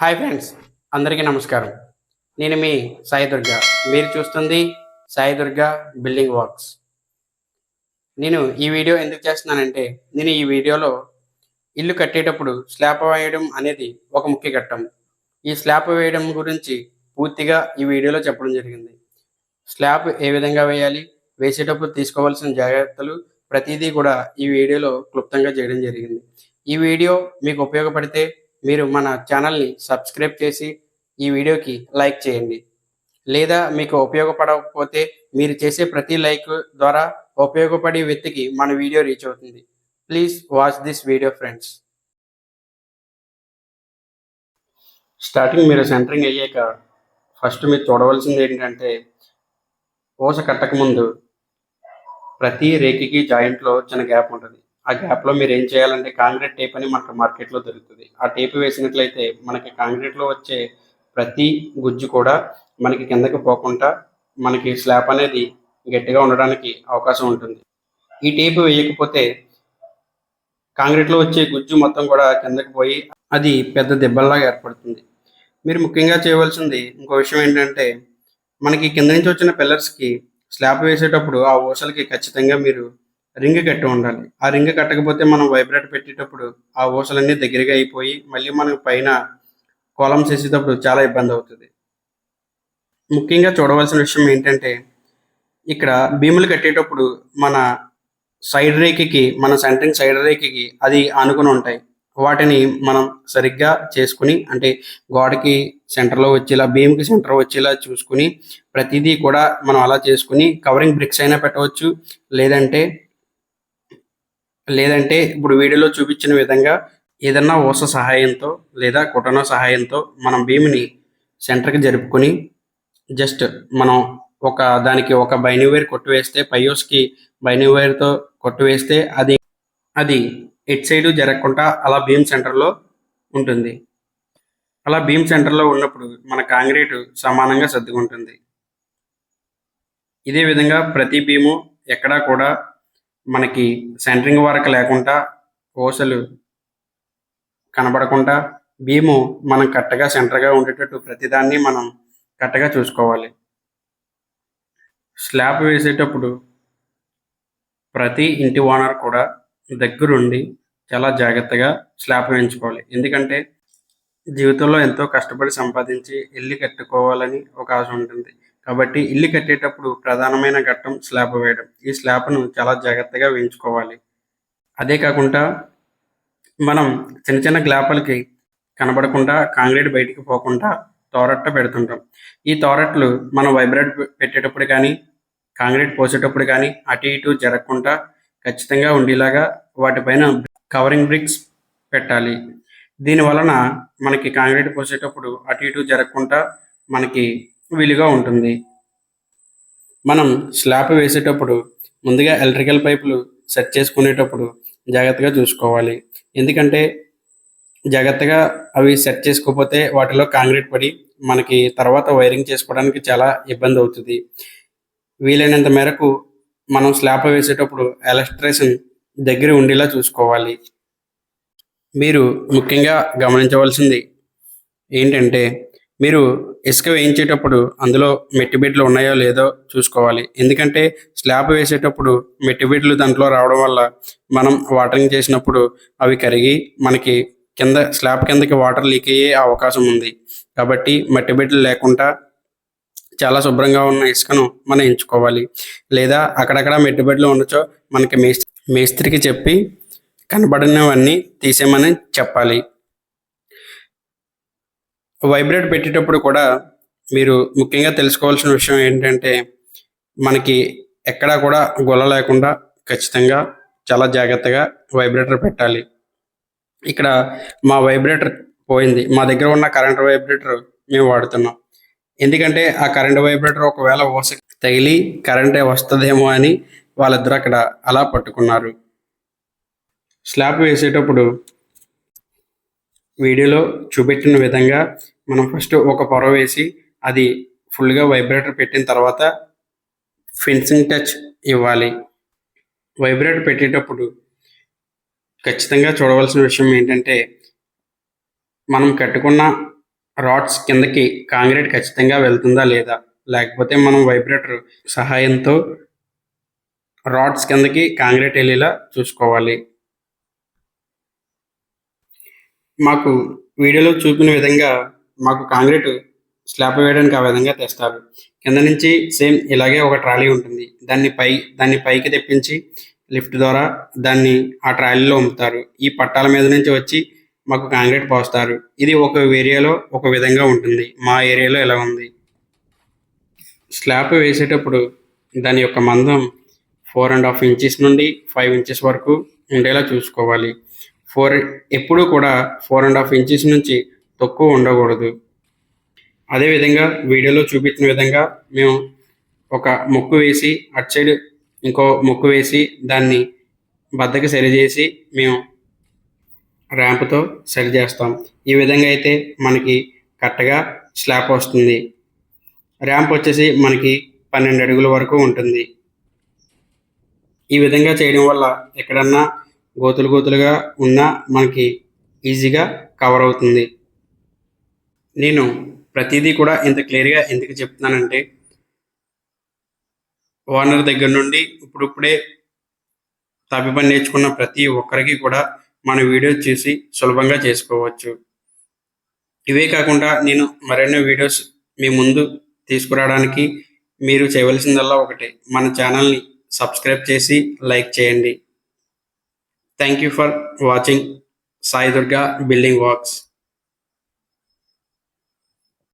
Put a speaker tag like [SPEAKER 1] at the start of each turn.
[SPEAKER 1] Hi friends అందరికీ నమస్కారం. నేను మీ సాయి దుర్గా. మీరు చూస్తుంది సాయి దుర్గా బిల్డింగ్ వర్క్స్. నేను ఈ వీడియో ఎందుకు చేస్తున్నానంటే నేను ఈ వీడియోలో ఇల్లు కట్టేటప్పుడు స్లాబ్ వేయడం అనేది ఒక ముఖ్య ఘట్టం. ఈ స్లాబ్ వేయడం గురించి పూర్తిగా ఈ వీడియోలో చెప్పడం జరిగింది. స్లాబ్ ఏ విధంగా వేయాలి వేసేటప్పుడు తీసుకోవాల్సిన జాగ్రత్తలు ప్రతిదీ కూడా ఈ వీడియోలో క్లుప్తంగా చేయడం జరిగింది. ఈ వీడియో మీకు ఉపయోగపడితే మీరు మన ఛానల్ని సబ్స్క్రైబ్ చేసి ఈ వీడియోకి లైక్ చేయండి. లేదా మీకు ఉపయోగపడకపోతే మీరు చేసే ప్రతి లైక్ ద్వారా ఉపయోగపడే వ్యక్తికి మన వీడియో రీచ్ అవుతుంది. Please watch this video friends. Starting మీరు సెంటరింగ్ అయ్యాక ఫస్ట్ మీరు చూడవలసింది ఏంటంటే ఊస కట్టకముందు ప్రతి రేకికి జాయింట్లో చిన్న గ్యాప్ ఉంటుంది. ఆ గ్యాప్లో మీరు ఏం చేయాలంటే కాంక్రీట్ టేప్ అని మనకు మార్కెట్లో దొరుకుతుంది. ఆ టేప్ వేసినట్లయితే మనకి కాంక్రీట్లో వచ్చే ప్రతి గుజ్జు కూడా మనకి కిందకి పోకుండా మనకి స్లాబ్ అనేది గట్టిగా ఉండడానికి అవకాశం ఉంటుంది. ఈ టేప్ వేయకపోతే కాంక్రీట్లో వచ్చే గుజ్జు మొత్తం కూడా కిందకి పోయి అది పెద్ద దెబ్బల్లాగా ఏర్పడుతుంది. మీరు ముఖ్యంగా చేయవలసింది ఇంకో విషయం ఏంటంటే మనకి కింద నుంచి వచ్చిన పిల్లర్స్కి స్లాబ్ వేసేటప్పుడు ఆ ఊసలకి ఖచ్చితంగా మీరు రింగ్ కట్టి ఉండాలి. ఆ రింగ్ కట్టకపోతే మనం వైబ్రేట్ పెట్టేటప్పుడు ఆ ఊసలన్నీ దగ్గరగా అయిపోయి మళ్ళీ మనకు పైన కాలమ్స్ వేసేటప్పుడు చాలా ఇబ్బంది అవుతుంది. ముఖ్యంగా చూడవలసిన విషయం ఏంటంటే ఇక్కడ భీములు కట్టేటప్పుడు మన సైడ్ రేఖకి మన సెంటరింగ్ సైడ్ రేఖకి అది ఆనుకుని ఉంటాయి. వాటిని మనం సరిగ్గా చేసుకుని అంటే గోడకి సెంటర్లో వచ్చేలా భీమ్కి సెంటర్ వచ్చేలా చూసుకుని ప్రతిదీ కూడా మనం అలా చేసుకుని కవరింగ్ బ్రిక్స్ అయినా పెట్టవచ్చు. లేదంటే లేదంటే ఇప్పుడు వీడియోలో చూపించిన విధంగా ఏదన్నా ఊస సహాయంతో లేదా కుటన సహాయంతో మనం భీమిని సెంటర్కి జరుపుకొని జస్ట్ మనం ఒక దానికి ఒక బైనివేర్ కొట్టివేస్తే పయోస్కి బైనివేర్తో కొట్టివేస్తే అది అది ఎట్ సైడ్ జరగకుండా అలా భీమ్ సెంటర్లో ఉంటుంది. అలా భీమ్ సెంటర్లో ఉన్నప్పుడు మన కాంక్రీట్ సమానంగా సర్దుకుంటుంది. ఇదే విధంగా ప్రతి భీము ఎక్కడా కూడా మనకి సెంటరింగ్ వరకు లేకుండా ఓసలు కనబడకుండా భీము మనం కరెక్ట్గా సెంటర్గా ఉండేటట్టు ప్రతిదాన్ని మనం కరెక్ట్గా చూసుకోవాలి. స్లాబ్ వేసేటప్పుడు ప్రతి ఇంటి ఓనర్ కూడా దగ్గరుండి చాలా జాగ్రత్తగా స్లాబ్ వేయించుకోవాలి. ఎందుకంటే జీవితంలో ఎంతో కష్టపడి సంపాదించి ఇల్లు కట్టుకోవాలని ఒక ఆశ ఉంటుంది. కాబట్టి ఇల్లు కట్టేటప్పుడు ప్రధానమైన ఘట్టం స్లాబ్ వేయడం. ఈ స్లాబ్ను చాలా జాగ్రత్తగా వేయించుకోవాలి. అదే కాకుండా మనం చిన్న చిన్న గ్లాపలకి కనబడకుండా కాంక్రీట్ బయటికి పోకుండా తోరట్ట పెడుతుంటాం. ఈ తోరట్లు మనం వైబ్రేట్ పెట్టేటప్పుడు కానీ కాంక్రీట్ పోసేటప్పుడు కానీ అటు ఇటు జరగకుండా ఖచ్చితంగా ఉండేలాగా వాటిపైన కవరింగ్ బ్రిక్స్ పెట్టాలి. దీని వలన మనకి కాంక్రీట్ పోసేటప్పుడు అటు ఇటు జరగకుండా మనకి వీలుగా ఉంటుంది. మనం స్లాబ్ వేసేటప్పుడు ముందుగా ఎలక్ట్రికల్ పైపులు సెట్ చేసుకునేటప్పుడు జాగ్రత్తగా చూసుకోవాలి. ఎందుకంటే జాగ్రత్తగా అవి సెట్ చేసుకోకపోతే వాటిలో కాంక్రీట్ పడి మనకి తర్వాత వైరింగ్ చేసుకోవడానికి చాలా ఇబ్బంది అవుతుంది. వీలైనంత మేరకు మనం స్లాబ్ వేసేటప్పుడు ఎలక్ట్రేషన్ దగ్గర ఉండేలా చూసుకోవాలి. మీరు ముఖ్యంగా గమనించవలసింది ఏంటంటే మీరు ఇసుక వేయించేటప్పుడు అందులో మెట్టి బెడ్లు ఉన్నాయో లేదో చూసుకోవాలి. ఎందుకంటే స్లాబ్ వేసేటప్పుడు మెట్టి బెడ్లు దాంట్లో రావడం వల్ల మనం వాటరింగ్ చేసినప్పుడు అవి కరిగి మనకి కింద స్లాబ్ కిందకి వాటర్ లీక్ అయ్యే అవకాశం ఉంది. కాబట్టి మట్టి బెడ్లు లేకుండా చాలా శుభ్రంగా ఉన్న ఇసుకను మనం ఎంచుకోవాలి. లేదా అక్కడక్కడ మెట్టి బెడ్లు ఉండొచ్చో మనకి మేస్త్రి మేస్త్రికి చెప్పి కనబడినవన్నీ తీసేయమని చెప్పాలి. వైబ్రేట్ పెట్టేటప్పుడు కూడా మీరు ముఖ్యంగా తెలుసుకోవాల్సిన విషయం ఏంటంటే మనకి ఎక్కడా కూడా గొల్ల లేకుండా ఖచ్చితంగా చాలా జాగ్రత్తగా వైబ్రేటర్ పెట్టాలి. ఇక్కడ మా వైబ్రేటర్ పోయింది. మా దగ్గర ఉన్న కరెంట్ వైబ్రేటర్ మేము వాడుతున్నాం. ఎందుకంటే ఆ కరెంట్ వైబ్రేటర్ ఒకవేళ ఓస తగిలి కరెంటే వస్తుందేమో అని వాళ్ళిద్దరూ అక్కడ అలా పట్టుకున్నారు. స్లాబ్ వేసేటప్పుడు వీడియోలో చూపెట్టిన విధంగా మనం ఫస్ట్ ఒక పొర వేసి అది ఫుల్గా వైబ్రేటర్ పెట్టిన తర్వాత ఫెన్సింగ్ టచ్ ఇవ్వాలి. వైబ్రేటర్ పెట్టేటప్పుడు ఖచ్చితంగా చూడవలసిన విషయం ఏంటంటే మనం కట్టుకున్న రాడ్స్ కిందకి కాంక్రీట్ ఖచ్చితంగా వెళ్తుందా లేదా? లేకపోతే మనం వైబ్రేటర్ సహాయంతో రాడ్స్ కిందకి కాంక్రీట్ వెళ్ళేలా చూసుకోవాలి. మాకు వీడియోలో చూపిన విధంగా మాకు కాంక్రీట్ స్లాబ్ వేయడానికి ఆ విధంగా తెస్తారు. కింద నుంచి సేమ్ ఇలాగే ఒక ట్రాలీ ఉంటుంది. దాన్ని పై దాన్ని పైకి తెప్పించి లిఫ్ట్ ద్వారా దాన్ని ఆ ట్రాలీలో ఉంపుతారు. ఈ పట్టాల మీద నుంచి వచ్చి మాకు కాంక్రీట్ పోస్తారు. ఇది ఒక ఏరియాలో ఒక విధంగా ఉంటుంది. మా ఏరియాలో ఎలా ఉంది. స్లాబ్ వేసేటప్పుడు దాని యొక్క మందం ఫోర్ అండ్ హాఫ్ ఇంచెస్ నుండి ఫైవ్ ఇంచెస్ వరకు ఉండేలా చూసుకోవాలి. ఫోర్ ఎప్పుడూ కూడా ఫోర్ అండ్ హాఫ్ ఇంచెస్ నుంచి తక్కువ ఉండకూడదు. అదేవిధంగా వీడియోలో చూపించిన విధంగా మేము ఒక ముక్కు వేసి అటు సైడ్ ఇంకో ముక్కు వేసి దాన్ని బద్దకి సరిచేసి మేము ర్యాంప్తో సరి చేస్తాం. ఈ విధంగా అయితే మనకి కరెక్ట్గా స్లాబ్ వస్తుంది. ర్యాంప్ వచ్చేసి మనకి పన్నెండు అడుగుల వరకు ఉంటుంది. ఈ విధంగా చేయడం వల్ల ఎక్కడన్నా గోతులు గోతులుగా ఉన్నా మనకి ఈజీగా కవర్ అవుతుంది. నేను ప్రతిదీ కూడా ఇంత క్లియర్గా ఎందుకు చెప్తున్నానంటే ఓనర్ దగ్గర నుండి ఇప్పుడిప్పుడే తప్పి పని నేర్చుకున్న ప్రతి ఒక్కరికి కూడా మన వీడియో చూసి సులభంగా చేసుకోవచ్చు. ఇవే కాకుండా నేను మరెన్నో వీడియోస్ మీ ముందు తీసుకురావడానికి మీరు చేయవలసిందల్లా ఒకటే మన ఛానల్ని సబ్స్క్రైబ్ చేసి లైక్ చేయండి. Thank you for watching Sai Durga Building Works.